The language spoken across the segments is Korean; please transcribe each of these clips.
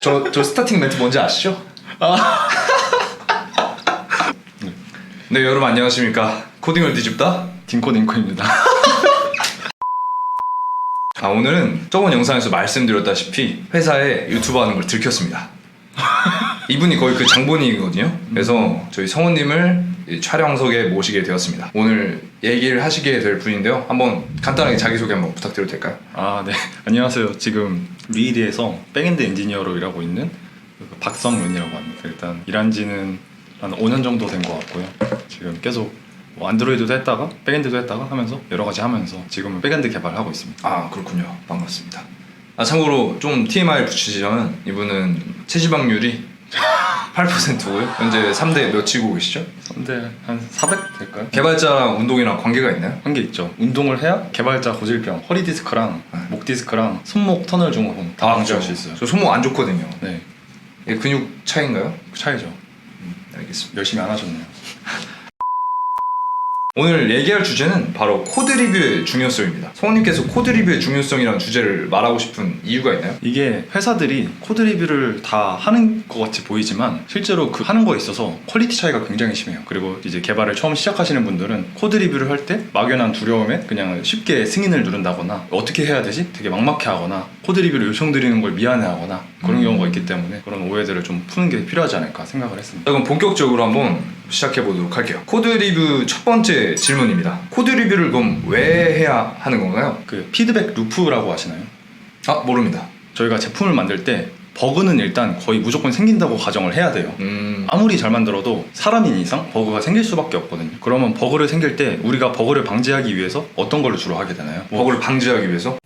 저, 저 스타팅 멘트 뭔지 아시죠? 네, 여러분 안녕하십니까. 코딩을 뒤집다? 딩코 딩코입니다. 아, 오늘은 저번 영상에서 말씀드렸다시피 회사에 유튜브 하는 걸 들켰습니다. 이분이 거의 그 장본인이거든요. 그래서 저희 성우님을 이 촬영석에 모시게 되었습니다. 오늘 얘기를 하시게 될 분인데요. 한번 간단하게 자기소개 한번 부탁드려도 될까요? 아, 네. 안녕하세요. 지금 리이드에서 백엔드 엔지니어로 일하고 있는 그 박성윤이라고 합니다. 일단 일한 지는 한 5년 정도 된 것 같고요. 지금 계속 뭐 안드로이드도 했다가 백엔드도 했다가 하면서 여러 가지 하면서 지금은 백엔드 개발하고 있습니다. 아 그렇군요. 반갑습니다. 아 참고로 좀 TMI 붙이자면 이분은 체지방률이 8%고요. 현재 3대 몇 치고 계시죠? 근데 한 400 될까요? 개발자랑 운동이랑 관계가 있나요? 한 게 있죠. 운동을 해야 개발자 고질병, 허리 디스크랑 네. 목 디스크랑 손목 터널 증후군 다 방지할 수 있어요. 저 손목 안 좋거든요. 네, 이게 근육 차이인가요? 그 차이죠. 알겠습니다. 열심히 안 하셨네요. 오늘 얘기할 주제는 바로 코드 리뷰의 중요성입니다. 성우님께서 코드 리뷰의 중요성이라는 주제를 말하고 싶은 이유가 있나요? 이게 회사들이 코드 리뷰를 다 하는 것 같이 보이지만 실제로 그 하는 거에 있어서 퀄리티 차이가 굉장히 심해요. 그리고 이제 개발을 처음 시작하시는 분들은 코드 리뷰를 할 때 막연한 두려움에 그냥 쉽게 승인을 누른다거나 어떻게 해야 되지? 되게 막막해 하거나 코드 리뷰를 요청드리는 걸 미안해 하거나 그런 음. 경우가 있기 때문에 그런 오해들을 좀 푸는 게 필요하지 않을까 생각을 했습니다. 자, 그럼 본격적으로 한번 시작해 보도록 할게요. 코드 리뷰 첫 번째 질문입니다. 코드 리뷰를 그럼 왜 해야 하는 건가요? 그 피드백 루프라고 하시나요? 아 모릅니다. 저희가 제품을 만들 때 버그는 일단 거의 무조건 생긴다고 가정을 해야 돼요. 음, 아무리 잘 만들어도 사람인 이상 버그가 생길 수밖에 없거든요. 그러면 버그를 생길 때 우리가 버그를 방지하기 위해서 어떤 걸 주로 하게 되나요? 뭐 버그를 방지하기 위해서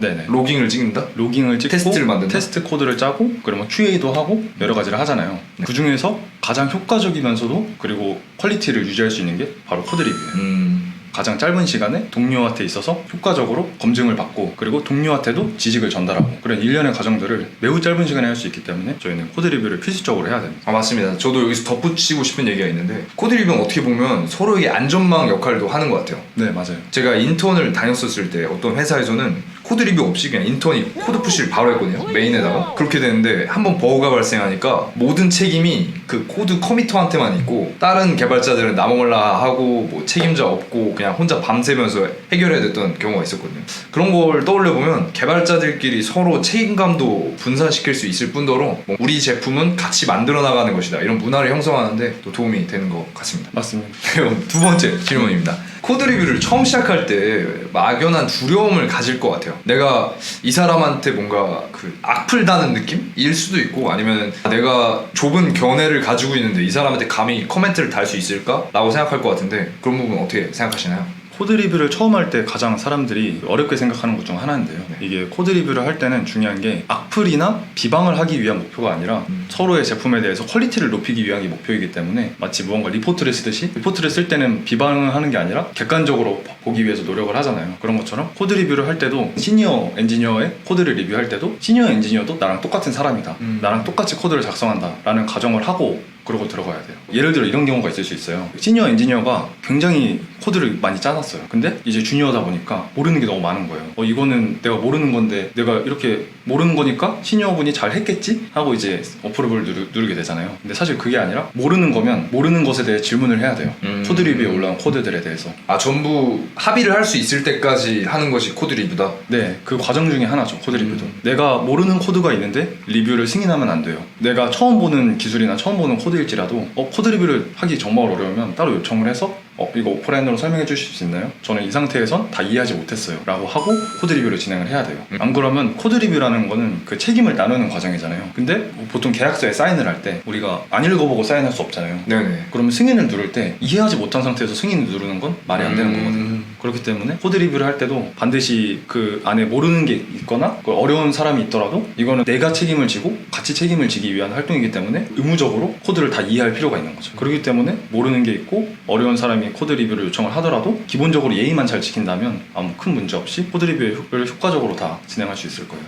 네네. 로깅을 찍는다? 로깅을 찍고 테스트를 만든다? 테스트 코드를 짜고 그러면 QA도 하고 여러 가지를 하잖아요. 네. 그 중에서 가장 효과적이면서도 그리고 퀄리티를 유지할 수 있는 게 바로 코드 리뷰예요. 음, 가장 짧은 시간에 동료한테 있어서 효과적으로 검증을 받고 그리고 동료한테도 지식을 전달하고 그런 일련의 과정들을 매우 짧은 시간에 할 수 있기 때문에 저희는 코드 리뷰를 필수적으로 해야 됩니다. 아 맞습니다. 저도 여기서 덧붙이고 싶은 얘기가 있는데 코드 리뷰는 어떻게 보면 서로에게 안전망 역할도 하는 것 같아요. 네 맞아요. 제가 인턴을 다녔었을 때 어떤 회사에서는 코드 리뷰 없이 그냥 인턴이 코드 푸시를 바로 했거든요 메인에다가 그렇게 되는데 한번 버그가 발생하니까 모든 책임이 그 코드 커미터한테만 있고 다른 개발자들은 나몰라 하고 뭐 책임자 없고 그냥 혼자 밤새면서 해결해야 됐던 경우가 있었거든요 그런 걸 떠올려 보면 개발자들끼리 서로 책임감도 분산시킬 수 있을 뿐더러 뭐 우리 제품은 같이 만들어 나가는 것이다 이런 문화를 형성하는데 또 도움이 되는 것 같습니다 맞습니다. 그럼 두 번째 질문입니다. 코드 리뷰를 처음 시작할 때 막연한 두려움을 가질 것 같아요. 내가 이 사람한테 뭔가 그 악플 다는 느낌일 수도 있고 아니면 내가 좁은 견해를 가지고 있는데 이 사람한테 감히 코멘트를 달 수 있을까라고 생각할 것 같은데 그런 부분 어떻게 생각하시나요? 코드 리뷰를 처음 할 때 가장 사람들이 어렵게 생각하는 것 중 하나인데요. 네. 이게 코드 리뷰를 할 때는 중요한 게 악플이나 비방을 하기 위한 목표가 아니라 음. 서로의 제품에 대해서 퀄리티를 높이기 위한 게 목표이기 때문에 마치 무언가 리포트를 쓰듯이 리포트를 쓸 때는 비방을 하는 게 아니라 객관적으로 보기 위해서 노력을 하잖아요. 그런 것처럼 코드 리뷰를 할 때도 시니어 엔지니어의 코드를 리뷰할 때도 시니어 엔지니어도 나랑 똑같은 사람이다. 음. 나랑 똑같이 코드를 작성한다 라는 가정을 하고 그러고 들어가야 돼요. 예를 들어 이런 경우가 있을 수 있어요. 시니어 엔지니어가 굉장히 코드를 많이 짜놨어요. 근데 이제 주니어다 보니까 모르는 게 너무 많은 거예요. 어, 이거는 내가 모르는 건데 내가 이렇게 모르는 거니까 시니어분이 잘 했겠지? 하고 이제 어프로브를 누르, 누르게 되잖아요. 근데 사실 그게 아니라 모르는 거면 모르는 것에 대해 질문을 해야 돼요. 음. 코드 리뷰에 올라온 코드들에 대해서. 아 전부 합의를 할 수 있을 때까지 하는 것이 코드 리뷰다. 네, 그 과정 중에 하나죠. 코드 리뷰도. 음. 내가 모르는 코드가 있는데 리뷰를 승인하면 안 돼요. 내가 처음 보는 기술이나 처음 보는 코드 일지라도 어, 코드 리뷰를 하기 정말 어려우면 따로 요청을 해서 어, 이거 오프라인으로 설명해 주실 수 있나요? 저는 이 상태에선 다 이해하지 못했어요. 라고 하고 코드 리뷰를 진행을 해야 돼요. 음. 안 그러면 코드 리뷰라는 거는 그 책임을 나누는 과정이잖아요. 근데 보통 계약서에 사인을 할 때 우리가 안 읽어보고 사인할 수 없잖아요. 네네. 그러면 승인을 누를 때 이해하지 못한 상태에서 승인을 누르는 건 말이 안 되는 음. 거거든요. 그렇기 때문에 코드 리뷰를 할 때도 반드시 그 안에 모르는 게 있거나 그 어려운 사람이 있더라도 이거는 내가 책임을 지고 같이 책임을 지기 위한 활동이기 때문에 의무적으로 코드를 다 이해할 필요가 있는 거죠. 그렇기 때문에 모르는 게 있고 어려운 사람이 코드 리뷰를 요청을 하더라도 기본적으로 예의만 잘 지킨다면 아무 큰 문제 없이 코드 리뷰를 효과적으로 다 진행할 수 있을 거예요.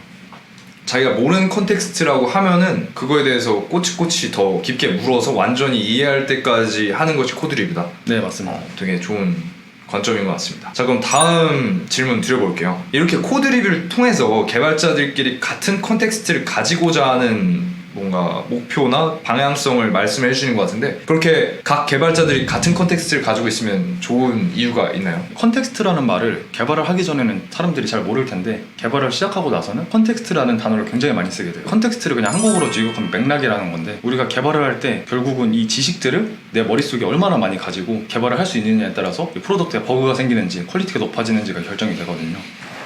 자기가 모르는 컨텍스트라고 하면은 그거에 대해서 꼬치꼬치 더 깊게 물어서 완전히 이해할 때까지 하는 것이 코드 리뷰다. 네 맞습니다. 어, 되게 좋은 관점인 것 같습니다. 자 그럼 다음 질문 드려볼게요. 이렇게 코드 리뷰를 통해서 개발자들끼리 같은 컨텍스트를 가지고자 하는 뭔가 목표나 방향성을 말씀해 주시는 것 같은데 그렇게 각 개발자들이 같은 컨텍스트를 가지고 있으면 좋은 이유가 있나요? 컨텍스트라는 말을 개발을 하기 전에는 사람들이 잘 모를 텐데 개발을 시작하고 나서는 컨텍스트라는 단어를 굉장히 많이 쓰게 돼요. 컨텍스트를 그냥 한국어로 직역하면 맥락이라는 건데 우리가 개발을 할 때 결국은 이 지식들을 내 머릿속에 얼마나 많이 가지고 개발을 할 수 있느냐에 따라서 이 프로덕트에 버그가 생기는지 퀄리티가 높아지는지가 결정이 되거든요.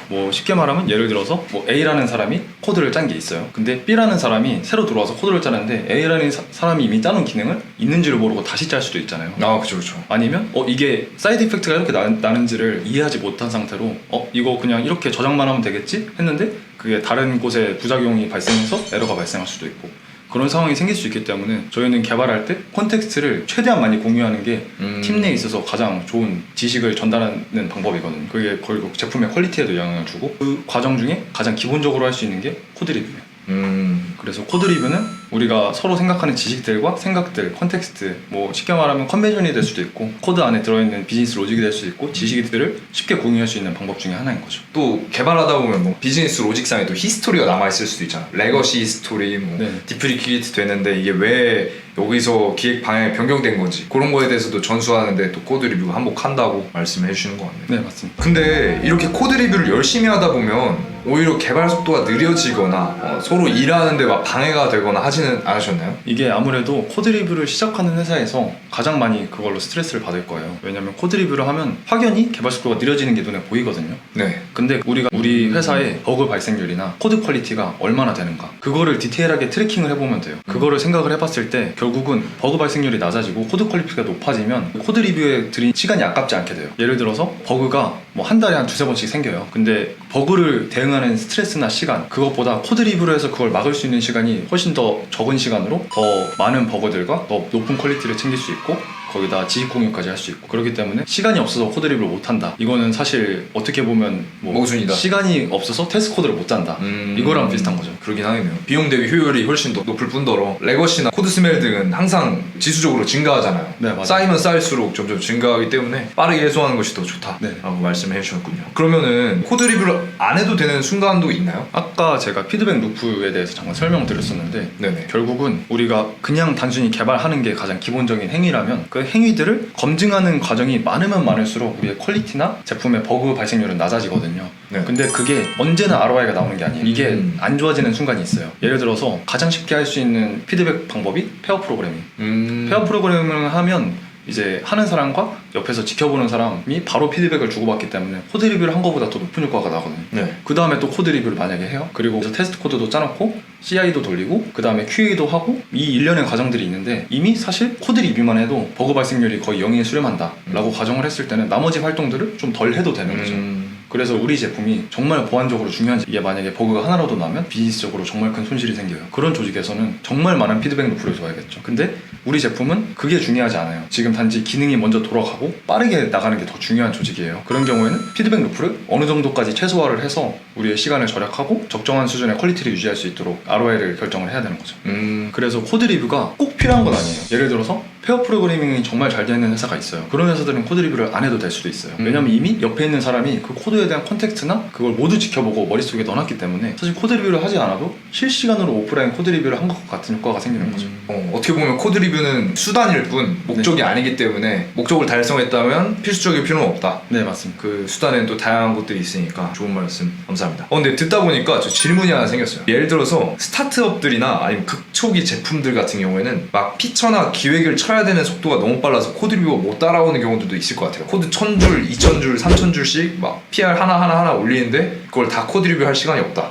뭐 쉽게 말하면 예를 들어서 뭐 A라는 사람이 코드를 짠 게 있어요. 근데 B라는 사람이 새로 들어와서 코드를 짜는데 A라는 사, 사람이 이미 짜놓은 기능을 있는지를 모르고 다시 짤 수도 있잖아요. 아 그렇죠 그렇죠. 아니면 어 이게 사이드 이펙트가 이렇게 나, 나는지를 이해하지 못한 상태로 어 이거 그냥 이렇게 저장만 하면 되겠지 했는데 그게 다른 곳에 부작용이 발생해서 에러가 발생할 수도 있고 그런 상황이 생길 수 있기 때문에 저희는 개발할 때 콘텍스트를 최대한 많이 공유하는 게팀 음. 내에 있어서 가장 좋은 지식을 전달하는 방법이거든요. 그게 결국 제품의 퀄리티에도 영향을 주고 그 과정 중에 가장 기본적으로 할 수 있는 게 코드 리뷰예요. 음. 그래서 코드 리뷰는 우리가 서로 생각하는 지식들과 생각들, 컨텍스트, 뭐 쉽게 말하면 컨벤션이 될 수도 있고 코드 안에 들어있는 비즈니스 로직이 될수 있고 지식들을 쉽게 공유할 수 있는 방법 중에 하나인 거죠. 또 개발하다 보면 뭐 비즈니스 로직상에 또 히스토리가 남아 있을 수도 있잖아. 레거시 히스토리, 뭐 네. 디프리케이트 되는데 이게 왜 여기서 기획 방향이 변경된 건지 그런 거에 대해서도 전수하는데 또 코드 리뷰가 한몫한다고 말씀해 주시는 것 같네요. 네 맞습니다. 근데 이렇게 코드 리뷰를 열심히 하다 보면 오히려 개발 속도가 느려지거나 어, 서로 일하는데 막 방해가 되거나 하지 는 않으셨나요? 이게 아무래도 코드 리뷰를 시작하는 회사에서 가장 많이 그걸로 스트레스를 받을 거예요. 왜냐면 코드 리뷰를 하면 확연히 개발 속도가 느려지는 게 눈에 보이거든요. 네. 근데 우리가 우리 회사의 버그 발생률이나 코드 퀄리티가 얼마나 되는가 그거를 디테일하게 트래킹을 해보면 돼요 그거를 생각을 해봤을 때 결국은 버그 발생률이 낮아지고 코드 퀄리티가 높아지면 코드 리뷰에 들인 시간이 아깝지 않게 돼요 예를 들어서 버그가 뭐 한 달에 한 두세 번씩 생겨요 근데 버그를 대응하는 스트레스나 시간 그것보다 코드 리뷰를 해서 그걸 막을 수 있는 시간이 훨씬 더 적은 시간으로 더 많은 버그들과 더 높은 퀄리티를 챙길 수 있고 거기다 지식 공유까지 할 수 있고 그렇기 때문에 시간이 없어서 코드 리뷰를 못 한다. 이거는 사실 어떻게 보면 뭐 모순이다. 시간이 없어서 테스트 코드를 못 짠다. 음, 이거랑 비슷한 거죠. 그러긴 하겠네요. 비용 대비 효율이 훨씬 더 높을 뿐더러 레거시나 코드 스멜 등은 항상 지수적으로 증가하잖아요. 네, 맞아요. 쌓이면 쌓일수록 점점 증가하기 때문에 빠르게 해소하는 것이 더 좋다라고 네. 말씀해 주셨군요. 그러면은 코드 리뷰를 안 해도 되는 순간도 있나요? 아까 제가 피드백 루프에 대해서 잠깐 설명을 드렸었는데 네네. 결국은 우리가 그냥 단순히 개발하는 게 가장 기본적인 행위라면 그 행위들을 검증하는 과정이 많으면 많을수록 우리의 퀄리티나 제품의 버그 발생률은 낮아지거든요. 네. 근데 그게 언제나 ROI가 나오는 게 아니에요. 이게 음. 안 좋아지는 순간이 있어요. 예를 들어서 가장 쉽게 할 수 있는 피드백 방법이 페어 프로그래밍. 음... 페어 프로그래밍을 하면 이제 하는 사람과 옆에서 지켜보는 사람이 바로 피드백을 주고받기 때문에 코드 리뷰를 한 것보다 더 높은 효과가 나거든요. 네. 그 다음에 또 코드 리뷰를 만약에 해요. 그리고 테스트 코드도 짜놓고 CI도 돌리고 그 다음에 QA도 하고 이 일련의 과정들이 있는데 이미 사실 코드 리뷰만 해도 버그 발생률이 거의 0에 수렴한다 라고 가정을 했을 때는 나머지 활동들을 좀 덜 해도 되는 거죠. 음... 그래서 우리 제품이 정말 보안적으로 중요한지 이게 만약에 버그가 하나라도 나면 비즈니스적으로 정말 큰 손실이 생겨요. 그런 조직에서는 정말 많은 피드백 루프를 줘야겠죠. 근데 우리 제품은 그게 중요하지 않아요. 지금 단지 기능이 먼저 돌아가고 빠르게 나가는 게 더 중요한 조직이에요. 그런 경우에는 피드백 루프를 어느 정도까지 최소화를 해서 우리의 시간을 절약하고 적정한 수준의 퀄리티를 유지할 수 있도록 ROI를 결정을 해야 되는 거죠. 음... 그래서 코드 리뷰가 꼭 필요한 건 아니에요. 예를 들어서 페어 프로그래밍이 정말 잘 되는 회사가 있어요. 그런 회사들은 코드 리뷰를 안 해도 될 수도 있어요. 음. 왜냐면 이미 옆에 있는 사람이 그 코드에 대한 컨텍스트나 그걸 모두 지켜보고 머릿속에 넣어놨기 때문에 사실 코드 리뷰를 하지 않아도 실시간으로 오프라인 코드 리뷰를 한것 같은 효과가 생기는 거죠. 어, 어떻게 보면 코드 리뷰는 수단일 뿐 목적이 네. 아니기 때문에 목적을 달성했다면 필수적일 필요는 없다. 네 맞습니다. 그 수단에는 또 다양한 것들이 있으니까 좋은 말씀 감사합니다. 어, 근데 듣다 보니까 저 질문이 하나 생겼어요. 예를 들어서 스타트업들이나 아니면 극초기 제품들 같은 경우에는 막 피처나 기획을 쳐야 되는 속도가 너무 빨라서 코드 리뷰가 못 따라오는 경우들도 있을 것 같아요. 코드 1000줄, 2000줄, 3000줄씩 막 PR 하나하나 하나 올리는데 그걸 다 코드 리뷰 할 시간이 없다.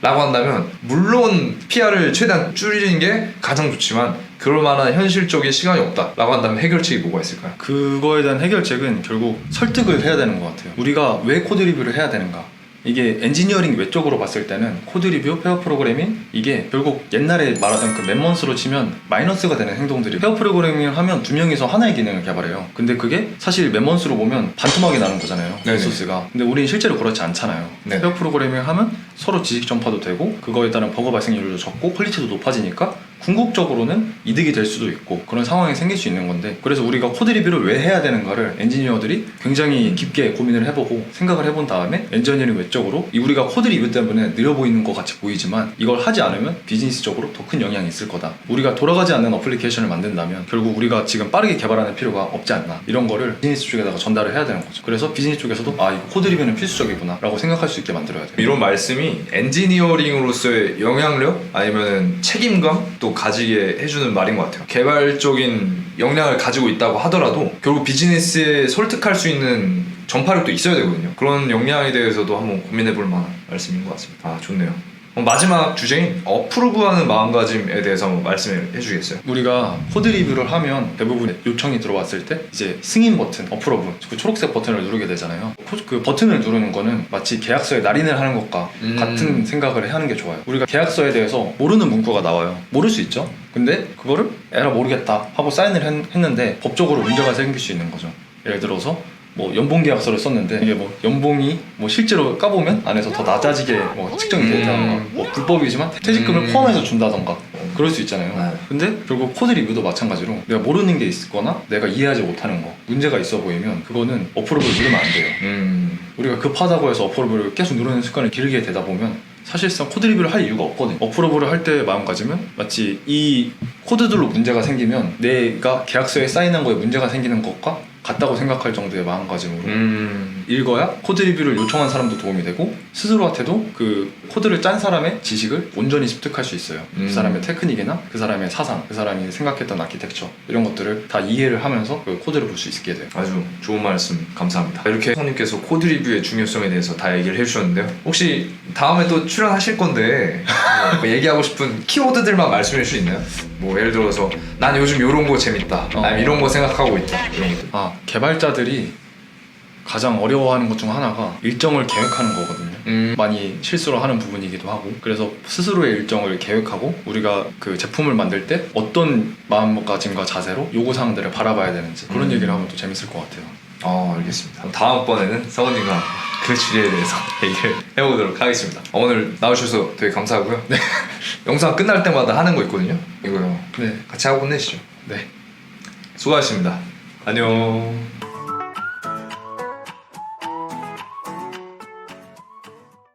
라고 한다면 물론 PR을 최대한 줄이는 게 가장 좋지만 그럴 만한 현실적인 시간이 없다 라고 한다면 해결책이 뭐가 있을까요? 그거에 대한 해결책은 결국 설득을 해야 되는 것 같아요. 우리가 왜 코드 리뷰를 해야 되는가? 이게 엔지니어링 외적으로 봤을 때는 코드 리뷰, 페어 프로그래밍 이게 결국 옛날에 말하던 그 맨먼스로 치면 마이너스가 되는 행동들이 페어 프로그래밍을 하면 두 명이서 하나의 기능을 개발해요. 근데 그게 사실 맨먼스로 보면 반토막이 나는 거잖아요. 네네. 리소스가. 근데 우리는 실제로 그렇지 않잖아요. 네. 페어 프로그래밍 하면 서로 지식 전파도 되고 그거에 따른 버그 발생률도 적고 퀄리티도 높아지니까 궁극적으로는 이득이 될 수도 있고 그런 상황이 생길 수 있는 건데 그래서 우리가 코드 리뷰를 왜 해야 되는가를 엔지니어들이 굉장히 깊게 고민을 해보고 생각을 해본 다음에 엔지니어링 외적으로 이 우리가 코드 리뷰 때문에 느려 보이는 것 같이 보이지만 이걸 하지 않으면 비즈니스적으로 더 큰 영향이 있을 거다. 우리가 돌아가지 않는 어플리케이션을 만든다면 결국 우리가 지금 빠르게 개발하는 필요가 없지 않나. 이런 거를 비즈니스 쪽에다가 전달을 해야 되는 거죠. 그래서 비즈니스 쪽에서도 아 이거 코드 리뷰는 필수적이구나 라고 생각할 수 있게 만들어야 돼요. 이런 말씀이 엔지니어링으로서의 영향력 아니면 책임감 또 가지게 해주는 말인 것 같아요. 개발적인 역량을 가지고 있다고 하더라도 결국 비즈니스에 설득할 수 있는 전파력도 있어야 되거든요. 그런 역량에 대해서도 한번 고민해 볼 만한 말씀인 것 같습니다. 아 좋네요. 그럼 마지막 주제인 어프로브하는 마음가짐에 대해서 한번 말씀해 주시겠어요? 우리가 코드 리뷰를 하면 대부분 요청이 들어왔을 때 이제 승인 버튼, 어프로브, 그 초록색 버튼을 누르게 되잖아요. 포- 그 버튼을 누르는 거는 마치 계약서에 날인을 하는 것과 음. 같은 생각을 하는 게 좋아요. 우리가 계약서에 대해서 모르는 문구가 나와요. 모를 수 있죠. 근데 그거를 에라 모르겠다 하고 사인을 했, 했는데 법적으로 문제가 생길 수 있는 거죠. 예를 들어서 뭐 연봉 계약서를 썼는데 이게 뭐 연봉이 뭐 실제로 까보면 안에서 더 낮아지게 뭐 측정이 되다던가 음. 뭐 불법이지만 퇴직금을 음. 포함해서 준다던가 그럴 수 있잖아요. 네. 근데 결국 코드 리뷰도 마찬가지로 내가 모르는 게 있거나 내가 이해하지 못하는 거 문제가 있어 보이면 그거는 어프로브를 누르면 안 돼요. 음, 우리가 급하다고 해서 어프로브를 계속 누르는 습관을 길게 되다 보면 사실상 코드 리뷰를 할 이유가 없거든요. 어프로브를 할 때 마음가짐은 마치 이 코드들로 문제가 생기면 내가 계약서에 사인한 거에 문제가 생기는 것과 같다고 생각할 정도의 마음가짐으로 음, 읽어야 코드 리뷰를 요청한 사람도 도움이 되고 스스로한테도 그 코드를 짠 사람의 지식을 온전히 습득할 수 있어요. 음. 그 사람의 테크닉이나 그 사람의 사상, 그 사람이 생각했던 아키텍처 이런 것들을 다 이해를 하면서 그 코드를 볼 수 있게 돼요. 아주 좋은 말씀 감사합니다. 이렇게 선생님께서 코드 리뷰의 중요성에 대해서 다 얘기를 해주셨는데요. 혹시 다음에 또 출연하실 건데 뭐 얘기하고 싶은 키워드들만 말씀해 주실 수 있나요? 뭐 예를 들어서 난 요즘 이런 거 재밌다. 어. 아니면 이런 거 생각하고 있다. 이런 것들. 아 개발자들이 가장 어려워하는 것 중 하나가 일정을 계획하는 거거든요. 음, 많이 실수를 하는 부분이기도 하고 그래서 스스로의 일정을 계획하고 우리가 그 제품을 만들 때 어떤 마음가짐과 자세로 요구 사항들을 바라봐야 되는지 그런 음. 얘기를 하면 또 재밌을 것 같아요. 어, 알겠습니다. 그럼 다음번에는 사원님과 그 주제에 대해서 얘기를 해보도록 하겠습니다. 어, 오늘 나오셔서 되게 감사하고요. 네. 영상 끝날 때마다 하는 거 있거든요. 이거요. 네. 같이 하고 끝내시죠. 네. 수고하셨습니다. 안녕.